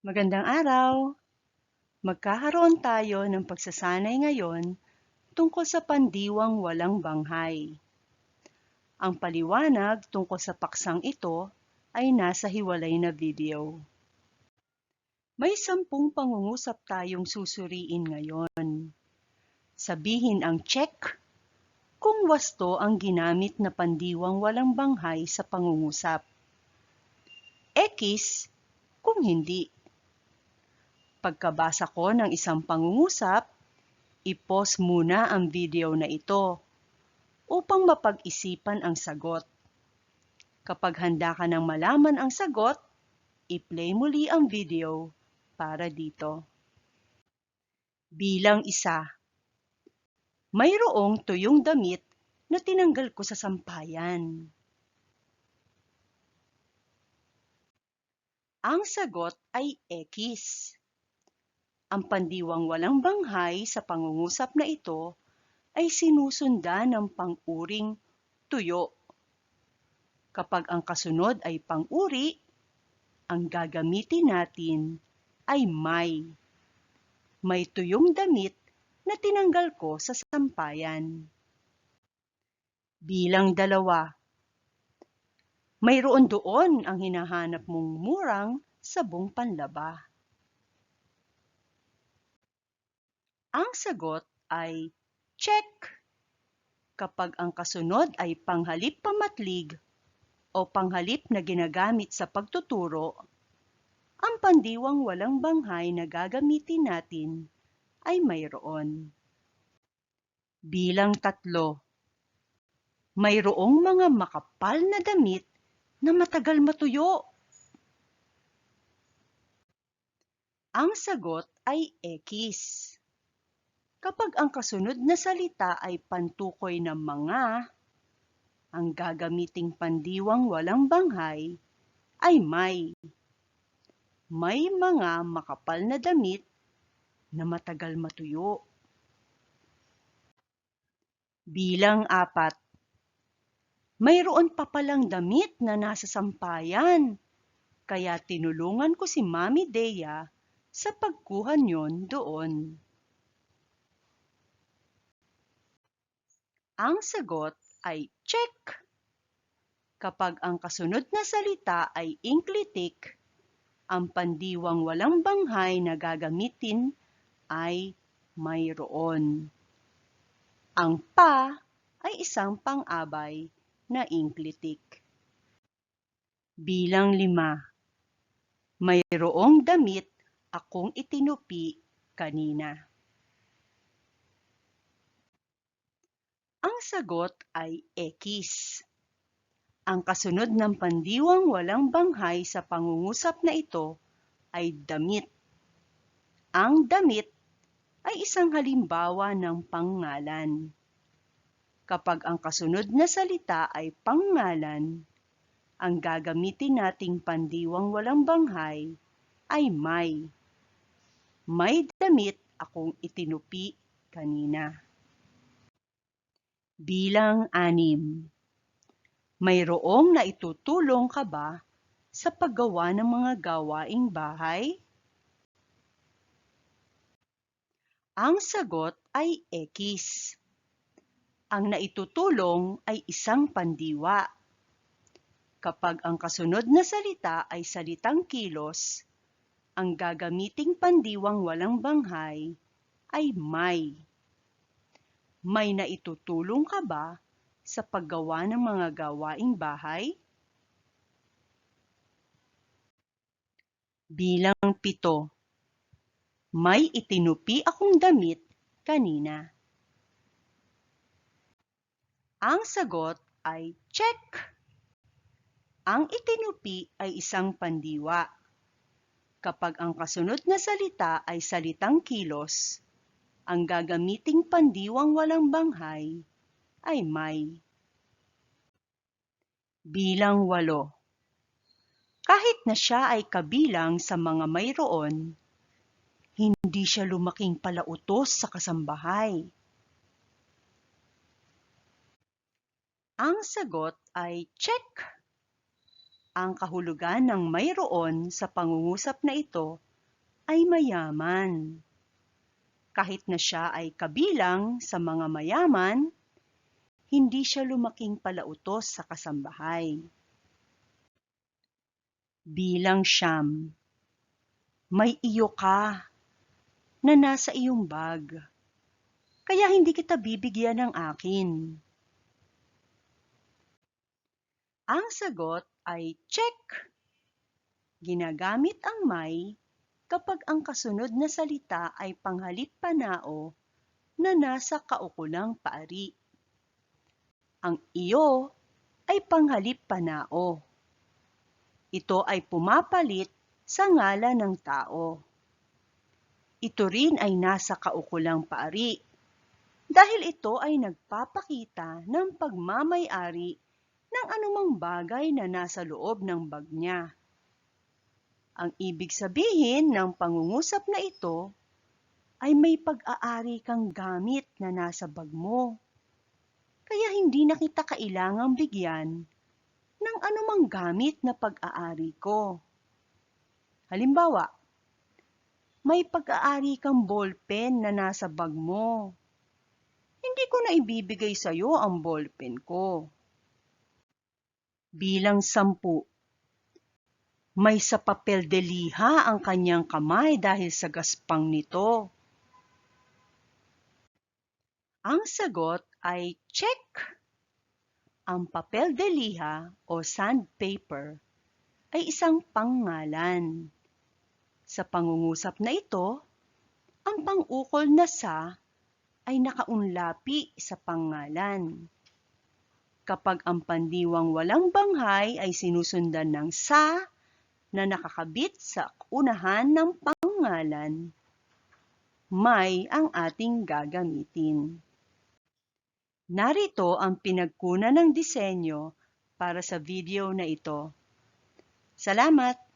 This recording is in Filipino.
Magandang araw! Magkakaroon tayo ng pagsasanay ngayon tungkol sa pandiwang walang banghay. Ang paliwanag tungkol sa paksang ito ay nasa hiwalay na video. May sampung pangungusap tayong susuriin ngayon. Sabihin ang check kung wasto ang ginamit na pandiwang walang banghay sa pangungusap. X kung hindi. Pagkabasa ko ng isang pangungusap, i-pause muna ang video na ito upang mapag-isipan ang sagot. Kapag handa ka nang malaman ang sagot, i-play muli ang video para dito. Bilang isa, mayroong tuyong damit na tinanggal ko sa sampayan. Ang sagot ay X. Ang pandiwang walang banghay sa pangungusap na ito ay sinusundan ng pang-uring tuyo. Kapag ang kasunod ay pang-uri, ang gagamitin natin ay may. May tuyong damit na tinanggal ko sa sampayan. Bilang dalawa, mayroon doon ang hinahanap mong murang sabong panlaba. Ang sagot ay check kapag ang kasunod ay panghalip pamatlig o panghalip na ginagamit sa pagtuturo, ang pandiwang walang banghay na gagamitin natin ay mayroon. Bilang tatlo, mayroong mga makapal na damit na matagal matuyo. Ang sagot ay X. Kapag ang kasunod na salita ay pantukoy ng mga, ang gagamiting pandiwang walang banghay ay may. May mga makapal na damit na matagal matuyo. Bilang apat, mayroon pa palang damit na nasa sampayan, kaya tinulungan ko si Mami Dea sa pagkuha niyon doon. Ang sagot ay check. Kapag ang kasunod na salita ay inklitik, ang pandiwang walang banghay na gagamitin ay mayroon. Ang pa ay isang pang-abay na inklitik. Bilang lima, mayroong damit akong itinupi kanina. Ang sagot ay X. Ang kasunod ng pandiwang walang banghay sa pangungusap na ito ay damit. Ang damit ay isang halimbawa ng pangalan. Kapag ang kasunod na salita ay pangalan, ang gagamitin nating pandiwang walang banghay ay may. May damit akong itinupi kanina bilang anim. Mayroong naitutulong ka ba sa paggawa ng mga gawaing bahay? Ang sagot ay X. Ang naitutulong ay isang pandiwa. Kapag ang kasunod na salita ay salitang kilos, ang gagamiting pandiwang walang banghay ay may. May naitutulong ka ba sa paggawa ng mga gawaing bahay? Bilang pito, may itinupi akong damit kanina. Ang sagot ay check. Ang itinupi ay isang pandiwa. Kapag ang kasunod na salita ay salitang kilos, ang gagamiting pandiwang walang banghay ay may. Bilang walo. Kahit na siya ay kabilang sa mga mayroon, hindi siya lumaking palautos sa kasambahay. Ang sagot ay check. Ang kahulugan ng mayroon sa pangungusap na ito ay mayaman. Kahit na siya ay kabilang sa mga mayaman, hindi siya lumaking palautos sa kasambahay. Bilang siyam, may iyo ka na nasa iyong bag, kaya hindi kita bibigyan ng akin. Ang sagot ay check. Ginagamit ang may kapag ang kasunod na salita ay panghalip panao na nasa kaukulang paari. Ang iyo ay panghalip panao. Ito ay pumapalit sa ngalan ng tao. Ito rin ay nasa kaukulang paari dahil ito ay nagpapakita ng pagmamayari ng anumang bagay na nasa loob ng bag niya. Ang ibig sabihin ng pangungusap na ito ay may pag-aari kang gamit na nasa bag mo. Kaya hindi na kita kailangang bigyan ng anumang gamit na pag-aari ko. Halimbawa, may pag-aari kang ballpen na nasa bag mo. Hindi ko na ibibigay sa iyo ang ballpen ko bilang sampu. May sa papel de liha ang kanyang kamay dahil sa gaspang nito. Ang sagot ay check. Ang papel de liha o sandpaper ay isang pangalan. Sa pangungusap na ito, ang pang-ukol na sa ay nakaunlapi sa pangalan kapag ang pandiwang walang banghay ay sinusundan ng sa na nakakabit sa unahan ng pangalan, may ang ating gagamitin. Narito ang pinagkunan ng disenyo para sa video na ito. Salamat!